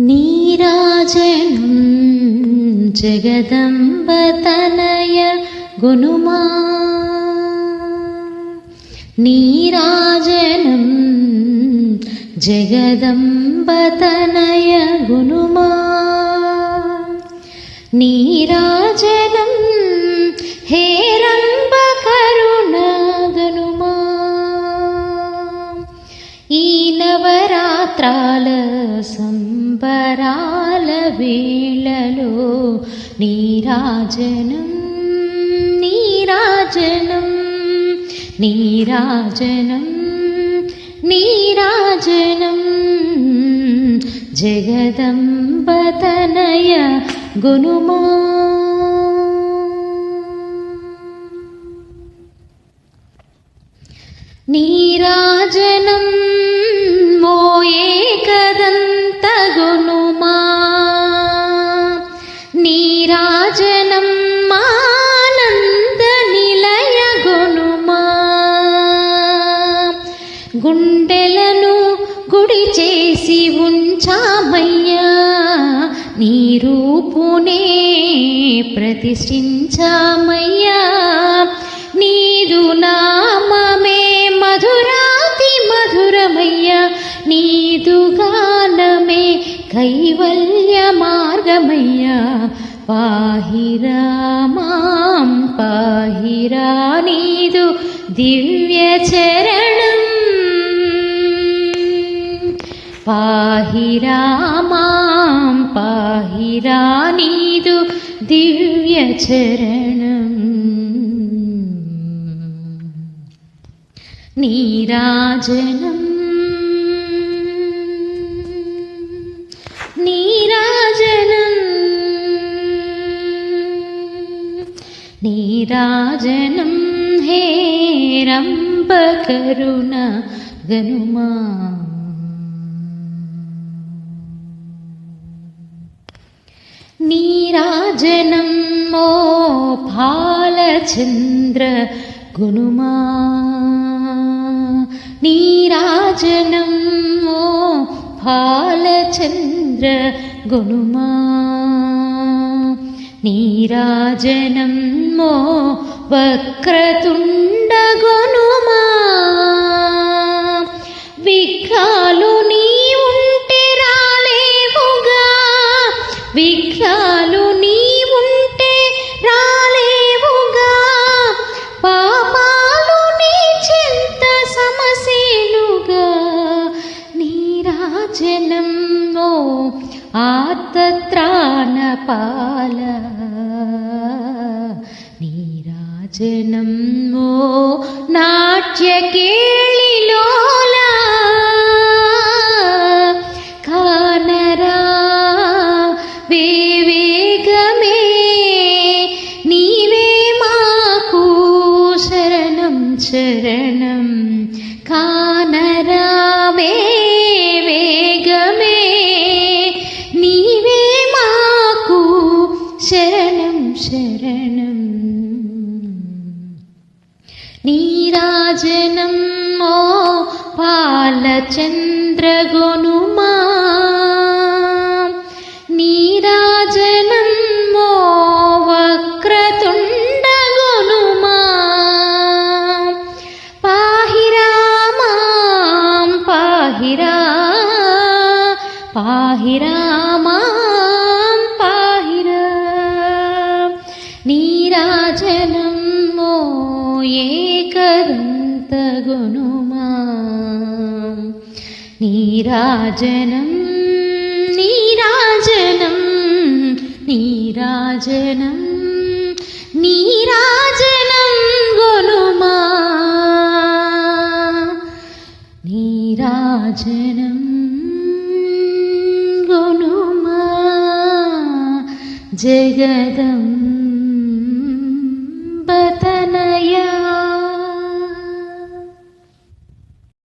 నీరాజనం జగదంబతనయ గునుమా. నీరాజనం జగదంబతనయ గునుమా. నీరాజనం హేరంబ కరుణ గనుమా. ఈ నవరాత్రాల సంబరాల వేళలో నీరాజనం నీరాజనం నీరాజనం నీరాజనం జగదంబతనయ గునుమా నీరాజనం గుండెలను గుడి చేసి ఉంచామయ్యా. నీ రూపునే ప్రతిష్ఠించామయ్యా. నీదు నామమే మధురాతి మధురమయ్యా. నీదు గానమే కైవల్య మార్గమయ్యా. పాహిరామాం పాహిరా నీదు దివ్య చరణం പാഹി രാമാം പാഹി രാനീതു ദിവ്യചരണം നീരാജനം. നീരാജനം. നീരാജനം ഹേ രംബകരുണ ഗനുമാ. നീരാജനം മോ ഫാലചന്ദ്ര ഗുണുമാ. നീരാജനം മോ ഫാലചന്ദ്ര ഗുണുമാ. നീരാജനം മോ വക്രതുണ്ട విఘ్నాలు నీవుంటే రాలేవుగా. పాపాలు నీ చింత సమసేనుగా. నీరాజనం ఓ ఆర్తత్రాణ పాల నీరాజనం ఓ నాట్యకే ശരണം. കാനരാമേ വേഗമേ നീവേ മാക്കൂ ശരണം ശരണം. നീരാജനം ഓ പാലചന്ദ്രഗുണുമാ పాహిరామాం పాహిరా నీరాజనం ఓ ఏకదంత నీరాజనం నీరాజనం నీరాజనం నీరాజనం గునుమా నీరాజనం जगदम्